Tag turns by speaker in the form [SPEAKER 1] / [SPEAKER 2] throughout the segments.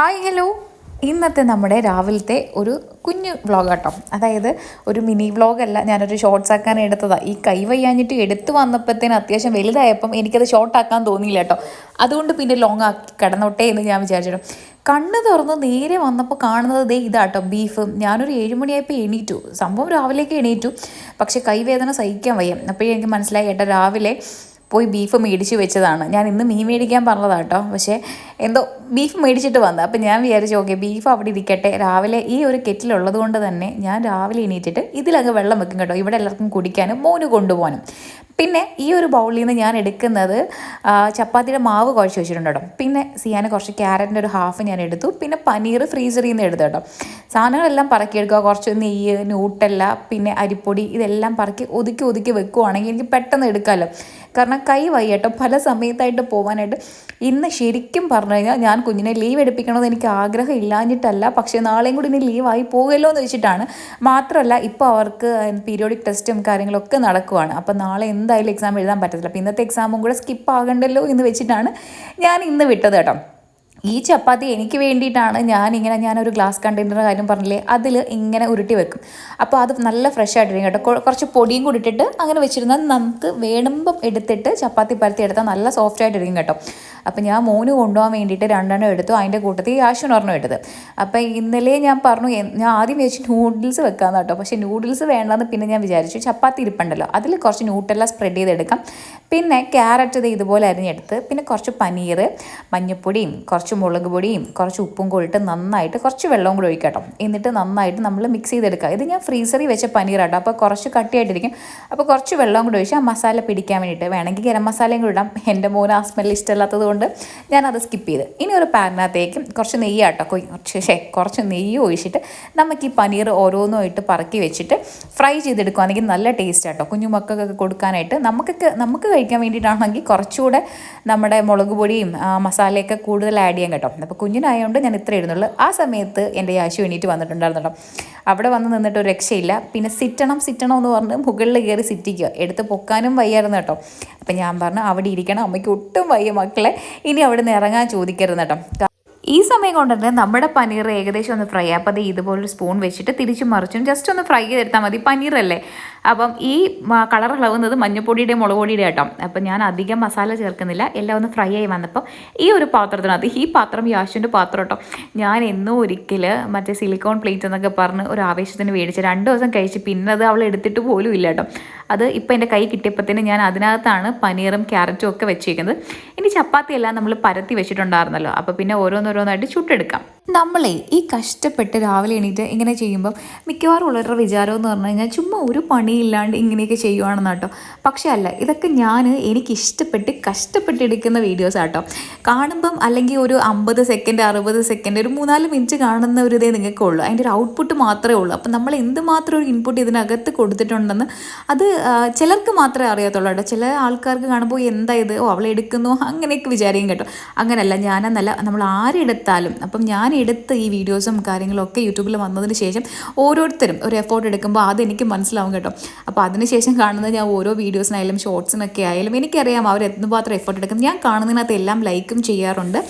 [SPEAKER 1] Hi hello ഇന്നത്തെ നമ്മുടെ രാവിലത്തെ ഒരു കുഞ്ഞ് വ്ളോഗ് കേട്ടോ അതായത് ഒരു മിനി വ്ളോഗല്ല ഞാനൊരു ഷോർട്ട്സ് ആക്കാൻ എടുത്തതാണ് ഈ കൈ വയ്യാഞ്ഞിട്ട് എടുത്തു വന്നപ്പോഴത്തേന് അത്യാവശ്യം വലുതായപ്പം എനിക്കത് ഷോർട്ടാക്കാൻ തോന്നിയില്ല കേട്ടോ. അതുകൊണ്ട് പിന്നെ ലോങ് ആക്കി കിടന്നോട്ടെ എന്ന് ഞാൻ വിചാരിച്ചിട്ടു കണ്ണ് തുറന്ന് നേരെ വന്നപ്പോൾ കാണുന്നത് ദേ ഇതാട്ടോ ബീഫ് ഞാനൊരു ഏഴുമണിയായപ്പോൾ എണീറ്റു. സംഭവം രാവിലേക്ക് എണീറ്റു. പക്ഷേ കൈവേദന സഹിക്കാൻ വയ്യ. അപ്പോഴേ എനിക്ക് മനസ്സിലായി ഏട്ടാ രാവിലെ പോയി ബീഫ് മേടിച്ച് വെച്ചതാണ്. ഞാൻ ഇന്ന് മീൻ മേടിക്കാൻ പറഞ്ഞതാണ് കേട്ടോ പക്ഷേ എന്തോ ബീഫ് മേടിച്ചിട്ട് വന്നത് അപ്പം ഞാൻ വിചാരിച്ചു ഓക്കെ ബീഫ് അവിടെ ഇരിക്കട്ടെ. രാവിലെ ഈ ഒരു കെറ്റിലുള്ളത് കൊണ്ട് തന്നെ ഞാൻ രാവിലെ എണീറ്റിട്ട് ഇതിലങ്ങ് വെള്ളം വെക്കും കേട്ടോ. ഇവിടെ എല്ലാവർക്കും കുടിക്കാനും മോന് കൊണ്ടുപോകാനും. പിന്നെ ഈ ഒരു ബൗളിൽ നിന്ന് ഞാൻ എടുക്കുന്നത് ചപ്പാത്തിയുടെ മാവ് കുഴച്ച് വെച്ചിട്ടുണ്ട് കേട്ടോ. പിന്നെ സിയാന കുറച്ച് ക്യാരറ്റിന്റെ ഒരു ഹാഫ് ഞാൻ എടുത്തു. പിന്നെ പനീർ ഫ്രീസറിൽ നിന്ന് എടുത്തു കേട്ടോ. സാധനങ്ങളെല്ലാം പറക്കിയെടുക്കുക കുറച്ച് നെയ്യ് നൂട്ടല്ല പിന്നെ അരിപ്പൊടി ഇതെല്ലാം പറക്കി ഒതുക്കി ഒതുക്കി വെക്കുവാണെങ്കിൽ എനിക്ക് പെട്ടെന്ന് എടുക്കാമല്ലോ. കാരണം കൈ വയ്യട്ടോ. പല സമയത്തായിട്ട് പോകാനായിട്ട് ഇന്ന് ശരിക്കും പറഞ്ഞു കഴിഞ്ഞാൽ ഞാൻ കുഞ്ഞിനെ ലീവ് എടുപ്പിക്കണമെന്ന് എനിക്ക് ആഗ്രഹം ഇല്ലാഞ്ഞിട്ടല്ല. പക്ഷേ നാളെയും കൂടി ഇനി ലീവായി പോകുമല്ലോ എന്ന് വെച്ചിട്ടാണ്. മാത്രമല്ല ഇപ്പോൾ അവർക്ക് പീരിയോഡിക് ടെസ്റ്റും കാര്യങ്ങളൊക്കെ നടക്കുവാണ്. അപ്പോൾ നാളെ എന്തായാലും എക്സാം എഴുതാൻ പറ്റത്തില്ല. അപ്പോൾ ഇന്നത്തെ എക്സാമും കൂടെ സ്കിപ്പ് ആകണ്ടല്ലോ എന്ന് വെച്ചിട്ടാണ് ഞാൻ ഇന്ന് വിട്ടത് കേട്ടോ. ഈ ചപ്പാത്തി എനിക്ക് വേണ്ടിയിട്ടാണ് ഞാൻ ഇങ്ങനെ ഞാനൊരു ഗ്ലാസ് കണ്ടെയ്നർ കാര്യം പറഞ്ഞില്ലേ അതിൽ ഇങ്ങനെ ഉരുട്ടി വെക്കും. അപ്പോൾ അത് നല്ല ഫ്രഷ് ആയിട്ടിരിക്കും കേട്ടോ. കുറച്ച് പൊടിയും കൂടി ഇട്ടിട്ട് അങ്ങനെ വെച്ചിരുന്നാൽ നമുക്ക് വേണുമ്പം എടുത്തിട്ട് ചപ്പാത്തി പരത്തി എടുത്താൽ നല്ല സോഫ്റ്റ് ആയിട്ടിരിക്കും കേട്ടോ. അപ്പോൾ ഞാൻ മോന് കൊണ്ടുപോകാൻ വേണ്ടിയിട്ട് രണ്ടെണ്ണം എടുത്തു. അതിന്റെ കൂട്ടത്തിൽ ഒരെണ്ണം എടുത്തത്. അപ്പം ഇന്നലെ ഞാൻ പറഞ്ഞു ഞാൻ ആദ്യം വിചാരിച്ചു നൂഡിൽസ് വെക്കാമെന്ന് കേട്ടോ. പക്ഷേ നൂഡിൽസ് വേണ്ടെന്ന് പിന്നെ ഞാൻ വിചാരിച്ചു. ചപ്പാത്തി ഇരിപ്പുണ്ടല്ലോ. അതിൽ കുറച്ച് ന്യൂട്ടെല്ലാം സ്പ്രെഡ് ചെയ്തെടുക്കാം. പിന്നെ ക്യാരറ്റ് ഇത് ഇതുപോലെ അരിഞ്ഞെടുത്ത് പിന്നെ കുറച്ച് പനീർ മഞ്ഞൾപ്പൊടിയും കുറച്ച് മുളക് പൊടിയും കുറച്ച് ഉപ്പും കൂടിയിട്ട് നന്നായിട്ട് കുറച്ച് വെള്ളവും കൂടി ഒഴിക്കട്ടോ എന്നിട്ട് നന്നായിട്ട് നമ്മൾ മിക്സ് ചെയ്തെടുക്കുക. ഇത് ഞാൻ ഫ്രീസറിൽ വെച്ച പനീറാട്ടോ അപ്പോൾ കുറച്ച് കട്ടിയായിട്ടിരിക്കും. അപ്പോൾ കുറച്ച് വെള്ളവും കൂടി ഒഴിച്ച് ആ മസാല പിടിക്കാൻ വേണ്ടിയിട്ട് വേണമെങ്കിൽ ഗരം മസാലയും കൂടി ഇടാം. എന്റെ മോന് ആ സ്മെല്ല് കൊണ്ട് ഞാനത് സ്കിപ്പ് ചെയ്ത്. ഇനി ഒരു പാനിനകത്തേക്ക് കുറച്ച് നെയ്യാട്ടോ. കുറച്ച് ഷേ കുറച്ച് നെയ്യ് ഒഴിച്ചിട്ട് നമുക്ക് ഈ പനീർ ഓരോന്നുമായിട്ട് പറക്കി വെച്ചിട്ട് ഫ്രൈ ചെയ്തെടുക്കുകയാണെങ്കിൽ നല്ല ടേസ്റ്റ് കുഞ്ഞു മക്കൾക്കൊക്കെ കൊടുക്കാനായിട്ട് നമുക്ക് നമുക്ക് കഴിക്കാൻ വേണ്ടിയിട്ടാണെങ്കിൽ കുറച്ചുകൂടെ നമ്മുടെ മുളക് പൊടിയും മസാലയൊക്കെ കൂടുതൽ ആഡ് ചെയ്യാൻ കേട്ടോ. അപ്പോൾ കുഞ്ഞിനായതുകൊണ്ട് ഞാൻ ഇത്ര ഇടുന്നുള്ളൂ. ആ സമയത്ത് എന്റെ യാശു എണീറ്റ് വന്നിട്ടുണ്ടായിരുന്നു കേട്ടോ. അവിടെ വന്ന് നിന്നിട്ട് ഒരു രക്ഷയില്ല. പിന്നെ സിറ്റണം സിറ്റണം എന്ന് പറഞ്ഞ് മുകളിൽ കയറി സിറ്റിക്കുക. എടുത്ത് പൊക്കാനും വയ്യായിരുന്നു കേട്ടോ. അപ്പം ഞാൻ പറഞ്ഞു അവിടെ ഇരിക്കണം. അമ്മയ്ക്ക് ഒട്ടും വയ്യ മക്കളെ. ഇനി അവിടെ നിന്ന് ഇറങ്ങാൻ ചോദിക്കരുത് കേട്ടോ. ഈ സമയം കൊണ്ട് തന്നെ നമ്മുടെ പനീർ ഏകദേശം ഒന്ന് ഫ്രൈ അപ്പോൾ അത് ഇതുപോലൊരു സ്പൂൺ വെച്ചിട്ട് തിരിച്ചു മറിച്ചും ജസ്റ്റ് ഒന്ന് ഫ്രൈ ചെയ്തെടുത്താൽ മതി. പനീറല്ലേ? അപ്പം ഈ കളർ ഇളവുന്നത് മഞ്ഞപ്പൊടിയുടെ മുളക് പൊടിയുടെ കേട്ടോ. അപ്പം ഞാൻ അധികം മസാല ചേർക്കുന്നില്ല. എല്ലാം ഒന്ന് ഫ്രൈ ആയി വന്നപ്പോൾ ഈ ഒരു പാത്രത്തിനകത്ത് ഈ പാത്രം യാശുവിന്റെ പാത്രം കേട്ടോ. ഞാൻ എന്നും ഒരിക്കൽ മറ്റേ സിലിക്കോൺ പ്ലേറ്റ് എന്നൊക്കെ പറഞ്ഞ് ഒരു ആവേശത്തിന് മേടിച്ച് രണ്ട് ദിവസം കഴിച്ച് പിന്നെ അത് അവൾ എടുത്തിട്ട് പോലും ഇല്ല കേട്ടോ. അത് ഇപ്പം എന്റെ കൈ കിട്ടിയപ്പോഴത്തേന് ഞാൻ അതിനകത്താണ് പനീറും ക്യാരറ്റും ഒക്കെ വെച്ചേക്കുന്നത്. ഇനി ചപ്പാത്തി എല്ലാം നമ്മൾ പരത്തി വെച്ചിട്ടുണ്ടായിരുന്നല്ലോ. അപ്പോൾ പിന്നെ ഓരോന്നോരോന്നായിട്ട് ചുട്ടെടുക്കാം. നമ്മളെ ഈ കഷ്ടപ്പെട്ട് രാവിലെ എണീറ്റ് ഇങ്ങനെ ചെയ്യുമ്പോൾ മിക്കവാറും ഉള്ളവരുടെ വിചാരം എന്ന് പറഞ്ഞു കഴിഞ്ഞാൽ ചുമ്മാ ഒരു പണിയില്ലാണ്ട് ഇങ്ങനെയൊക്കെ ചെയ്യുവാണെന്ന് കേട്ടോ പക്ഷേ അല്ല ഇതൊക്കെ ഞാൻ എനിക്ക് ഇഷ്ടപ്പെട്ട് കഷ്ടപ്പെട്ടെടുക്കുന്ന വീഡിയോസ് ആട്ടോ കാണുമ്പം അല്ലെങ്കിൽ ഒരു അമ്പത് സെക്കൻഡ് അറുപത് സെക്കൻഡ് ഒരു മൂന്നാൽ മിനിറ്റ് കാണുന്ന ഒരു ഇതേ നിങ്ങൾക്കുള്ളൂ. അതിന്റെ ഒരു ഔട്ട്പുട്ട് മാത്രമേ ഉള്ളൂ. അപ്പം നമ്മൾ എന്തുമാത്രം ഒരു ഇൻപുട്ട് ഇതിനകത്ത് കൊടുത്തിട്ടുണ്ടെന്ന് അത് ചിലർക്ക് മാത്രമേ അറിയത്തുള്ളൂ കേട്ടോ. ചില ആൾക്കാർക്ക് കാണുമ്പോൾ എന്താ ഇത് ഓ അവൾ എടുക്കുന്നു. അങ്ങനെയൊക്കെ വിചാരിക്കും കേട്ടോ. അങ്ങനെയല്ല ഞാനെന്നല്ല നമ്മൾ ആരെടുത്താലും അപ്പം ഞാൻ എടുത്ത ഈ വീഡിയോസും കാര്യങ്ങളൊക്കെ യൂട്യൂബിൽ വന്നതിന് ശേഷം ഓരോരുത്തരും ഒരു എഫോർട്ട് എടുക്കുമ്പോൾ അത് എനിക്ക് മനസ്സിലാവും കേട്ടോ. അപ്പോൾ അതിനുശേഷം കാണുന്നത് ഞാൻ ഓരോ വീഡിയോസിനായാലും ഷോർട്സിനൊക്കെ ആയാലും എനിക്കറിയാം അവർ എന്തുമാത്രം എഫോർട്ട് എടുക്കുന്നത് ഞാൻ കാണുന്നതിനകത്ത് എല്ലാം ലൈക്കും ചെയ്യാറുണ്ട്.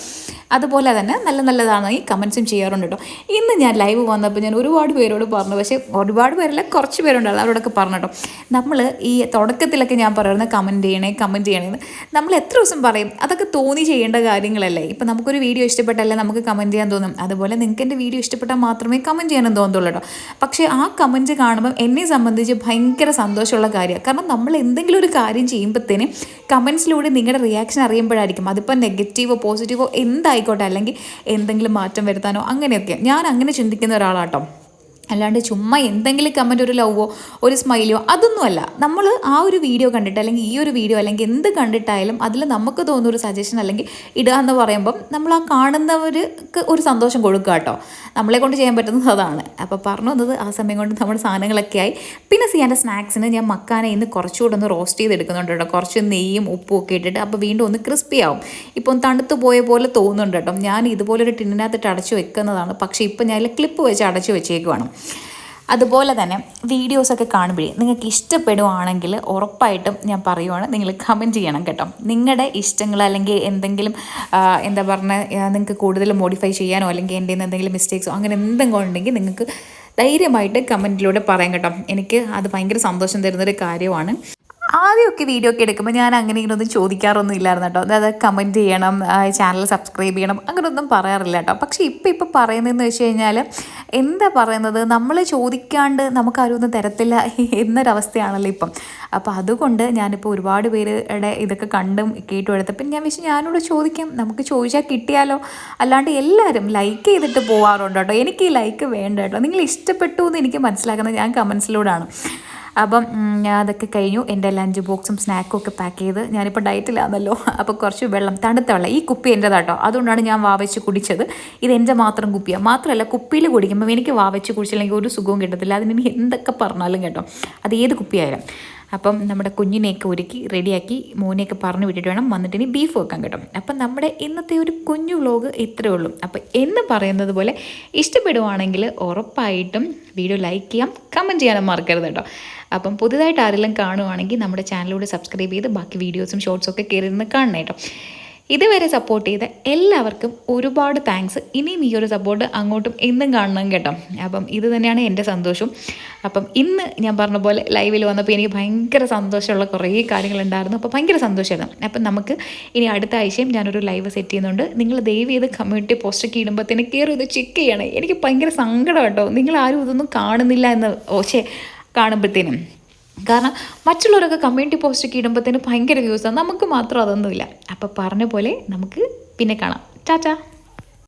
[SPEAKER 1] അതുപോലെ തന്നെ നല്ല നല്ലതാണ് ഈ കമൻസും ചെയ്യാറുണ്ട് കേട്ടോ ഇന്ന് ഞാൻ ലൈവ് വന്നപ്പോൾ ഞാൻ ഒരുപാട് പേരോട് പറഞ്ഞു. പക്ഷേ ഒരുപാട് പേരല്ല കുറച്ച് പേരുണ്ടല്ലോ അവരോടൊക്കെ പറഞ്ഞു കേട്ടോ നമ്മൾ ഈ തുടക്കത്തിലൊക്കെ ഞാൻ പറയുന്നത് കമന്റ് ചെയ്യണേ കമന്റ് ചെയ്യണേന്ന് നമ്മൾ എത്ര ദിവസം പറയും? അതൊക്കെ തോന്നി ചെയ്യേണ്ട കാര്യങ്ങളല്ലേ? ഇപ്പം നമുക്കൊരു വീഡിയോ ഇഷ്ടപ്പെട്ടല്ലേ നമുക്ക് കമന്റ് ചെയ്യാൻ തോന്നും? അതുപോലെ നിങ്ങൾക്ക് എന്റെ വീഡിയോ ഇഷ്ടപ്പെട്ടാൽ മാത്രമേ കമന്റ് ചെയ്യാനും തോന്നുള്ളൂ കേട്ടോ പക്ഷേ ആ കമന്റ് കാണുമ്പോൾ എന്നെ സംബന്ധിച്ച് ഭയങ്കര സന്തോഷമുള്ള കാര്യമാണ്. കാരണം നമ്മൾ എന്തെങ്കിലും ഒരു കാര്യം ചെയ്യുമ്പോഴത്തേനും കമൻസിലൂടെ നിങ്ങളുടെ റിയാക്ഷൻ അറിയുമ്പോഴായിരിക്കും. അതിപ്പോൾ നെഗറ്റീവോ പോസിറ്റീവോ എന്തായിക്കോട്ടെ അല്ലെങ്കിൽ എന്തെങ്കിലും മാറ്റം വരുത്താനോ അങ്ങനെയൊക്കെ. ഞാൻ അങ്ങനെ ചിന്തിക്കുന്ന ഒരാളാട്ടോ. അല്ലാണ്ട് ചുമ്മാ എന്തെങ്കിലും കമന്റ് ഒരു ലവോ ഒരു സ്മൈലോ അതൊന്നുമല്ല. നമ്മൾ ആ ഒരു വീഡിയോ കണ്ടിട്ട് അല്ലെങ്കിൽ ഈ ഒരു വീഡിയോ അല്ലെങ്കിൽ എന്ത് കണ്ടിട്ടായാലും അതിൽ നമുക്ക് തോന്നുന്ന ഒരു സജഷൻ അല്ലെങ്കിൽ ഇടുക എന്ന് പറയുമ്പം നമ്മൾ ആ കാണുന്നവർക്ക് ഒരു സന്തോഷം കൊടുക്കുക കേട്ടോ. നമ്മളെ കൊണ്ട് ചെയ്യാൻ പറ്റുന്നത് അതാണ്. അപ്പോൾ പറഞ്ഞു വന്നത് ആ സമയം കൊണ്ട് നമ്മുടെ സാധനങ്ങളൊക്കെ ആയി. പിന്നെ സിയാന്റെ സ്നാക്സിന് ഞാൻ മക്കാനെ ഇന്ന് കുറച്ചുകൂടെ ഒന്ന് റോസ്റ്റ് ചെയ്ത് ചെയ്തെടുക്കുന്നുണ്ട് കേട്ടോ. കുറച്ച് നെയ്യും ഉപ്പും ഒക്കെ ഇട്ടിട്ട് അപ്പോൾ വീണ്ടും ഒന്ന് ക്രിസ്പി ആവും. ഇപ്പം തണുത്ത് പോയ പോലെ തോന്നുന്നുണ്ട് കേട്ടോ. ഞാൻ ഇതുപോലൊരു ടിന്നിനകത്തിട്ട് അടച്ചു വെക്കുന്നതാണ്. പക്ഷേ ഇപ്പം ഞാൻ ക്ലിപ്പ് വെച്ച് അടച്ചു വെച്ചേക്കുവാണ്. അതുപോലെ തന്നെ വീഡിയോസൊക്കെ കാണുമ്പോഴേ നിങ്ങൾക്ക് ഇഷ്ടപ്പെടുവാണെങ്കിൽ ഉറപ്പായിട്ടും ഞാൻ പറയുവാണ് നിങ്ങൾ കമന്റ് ചെയ്യണം കേട്ടോ. നിങ്ങളുടെ ഇഷ്ടങ്ങൾ അല്ലെങ്കിൽ എന്തെങ്കിലും എന്താ പറഞ്ഞാൽ നിങ്ങൾക്ക് കൂടുതൽ മോഡിഫൈ ചെയ്യാനോ അല്ലെങ്കിൽ എന്റെ എന്തെങ്കിലും മിസ്റ്റേക്സോ അങ്ങനെ എന്തെങ്കിലും ഉണ്ടെങ്കിൽ നിങ്ങൾക്ക് ധൈര്യമായിട്ട് കമന്റിലൂടെ പറയാം കേട്ടോ. എനിക്ക് അത് ഭയങ്കര സന്തോഷം തരുന്നൊരു കാര്യമാണ്. ആദ്യമൊക്കെ വീഡിയോ ഒക്കെ എടുക്കുമ്പോൾ ഞാൻ അങ്ങനെ ഇങ്ങനൊന്നും ചോദിക്കാറൊന്നും ഇല്ലായിരുന്നു കേട്ടോ. അതായത് കമന്റ് ചെയ്യണം ചാനൽ സബ്സ്ക്രൈബ് ചെയ്യണം അങ്ങനെയൊന്നും പറയാറില്ല കേട്ടോ. പക്ഷേ ഇപ്പം ഇപ്പം പറയുന്നതെന്ന് വെച്ച് കഴിഞ്ഞാൽ എന്താ പറയുന്നത്? നമ്മൾ ചോദിക്കാണ്ട് നമുക്കാരും ഒന്നും തരത്തില്ല എന്നൊരവസ്ഥയാണല്ലോ ഇപ്പം. അപ്പോൾ അതുകൊണ്ട് ഞാനിപ്പോൾ ഒരുപാട് പേരുടെ ഇതൊക്കെ കണ്ടും കേട്ടും എടുത്തപ്പോൾ ഞാൻ വിഷയം ഞാനോട് ചോദിക്കാം നമുക്ക് ചോദിച്ചാൽ കിട്ടിയാലോ? അല്ലാണ്ട് എല്ലാവരും ലൈക്ക് ചെയ്തിട്ട് പോവാറുണ്ട് കേട്ടോ? എനിക്ക് ഈ ലൈക്ക് വേണ്ട കേട്ടോ. നിങ്ങൾ ഇഷ്ടപ്പെട്ടു എന്ന് എനിക്ക് മനസ്സിലാക്കുന്നത് ഞാൻ കമൻസിലൂടെയാണ് അപ്പം ഞാൻ അതൊക്കെ കഴിഞ്ഞു. എന്റെ ലഞ്ച് ബോക്സും സ്നാക്കും ഒക്കെ പാക്ക് ചെയ്ത് ഞാനിപ്പോൾ ഡയറ്റിലാണല്ലോ അപ്പോൾ കുറച്ച് വെള്ളം തണുത്ത വെള്ളം. ഈ കുപ്പി എന്റെതാട്ടോ. അതുകൊണ്ടാണ് ഞാൻ വാവച്ച് കുടിച്ചത്. ഇത് എന്റെ മാത്രം കുപ്പിയാണ് മാത്രമല്ല കുപ്പിയിൽ കുടിക്കുമ്പോൾ എനിക്ക് വാവച്ച് കുടിച്ചില്ലെങ്കിൽ ഒരു സുഖവും കിട്ടത്തില്ല. അതിന് എന്തൊക്കെ പറഞ്ഞാലും കേട്ടോ. അത് ഏത് കുപ്പിയായാലും. അപ്പം നമ്മുടെ കുഞ്ഞിനെയൊക്കെ ഒരുക്കി റെഡിയാക്കി മോനെയൊക്കെ പറഞ്ഞു വിട്ടിട്ട് വേണം വന്നിട്ട് ഇനി ബീഫ് വെക്കാൻ കേട്ടോ. അപ്പം നമ്മുടെ ഇന്നത്തെ ഒരു കുഞ്ഞു വ്ലോഗ് ഇത്രയേ ഉള്ളൂ. അപ്പം എന്ന് പറയുന്നത് പോലെ ഇഷ്ടപ്പെടുവാണെങ്കിൽ ഉറപ്പായിട്ടും വീഡിയോ ലൈക്ക് ചെയ്യാം കമന്റ് ചെയ്യാനും മറക്കരുത് കേട്ടോ. അപ്പം പുതുതായിട്ട് ആരെല്ലാം കാണുവാണെങ്കിൽ നമ്മുടെ ചാനലിലൂടെ സബ്സ്ക്രൈബ് ചെയ്ത് ബാക്കി വീഡിയോസും ഷോർട്സും ഒക്കെ കയറി നിന്ന് കാണണം കേട്ടോ. ഇതുവരെ സപ്പോർട്ട് ചെയ്ത എല്ലാവർക്കും ഒരുപാട് താങ്ക്സ് ഇനിയും ഈ ഒരു സപ്പോർട്ട് അങ്ങോട്ടും എന്നും കാണണം കേട്ടോ. അപ്പം ഇത് തന്നെയാണ് എന്റെ സന്തോഷം. അപ്പം ഇന്ന് ഞാൻ പറഞ്ഞ പോലെ ലൈവിൽ വന്നപ്പോൾ എനിക്ക് ഭയങ്കര സന്തോഷമുള്ള കുറേ കാര്യങ്ങളുണ്ടായിരുന്നു. അപ്പോൾ ഭയങ്കര സന്തോഷമായിരുന്നു. അപ്പം നമുക്ക് ഇനി അടുത്ത ആഴ്ചയും ഞാനൊരു ലൈവ് സെറ്റ് ചെയ്യുന്നുണ്ട്. നിങ്ങൾ ദയവ് ചെയ്ത് കമ്മ്യൂണിറ്റി പോസ്റ്റൊക്കെ ഇടുമ്പോഴത്തേന് കയറി ഇത് ചെക്ക് ചെയ്യണം. എനിക്ക് ഭയങ്കര സങ്കടം കേട്ടോ. നിങ്ങൾ ആരും ഇതൊന്നും കാണുന്നില്ല എന്ന് ഓശേ കാണുമ്പോഴത്തേനും കാരണം മറ്റുള്ളവരൊക്കെ കമ്മ്യൂണിറ്റി പോസ്റ്റൊക്കെ ഇടുമ്പോഴത്തേന് ഭയങ്കര വ്യൂസാണ് നമുക്ക് മാത്രം അതൊന്നുമില്ല. അപ്പോൾ പറഞ്ഞ പോലെ നമുക്ക് പിന്നെ കാണാം. ടാറ്റാ.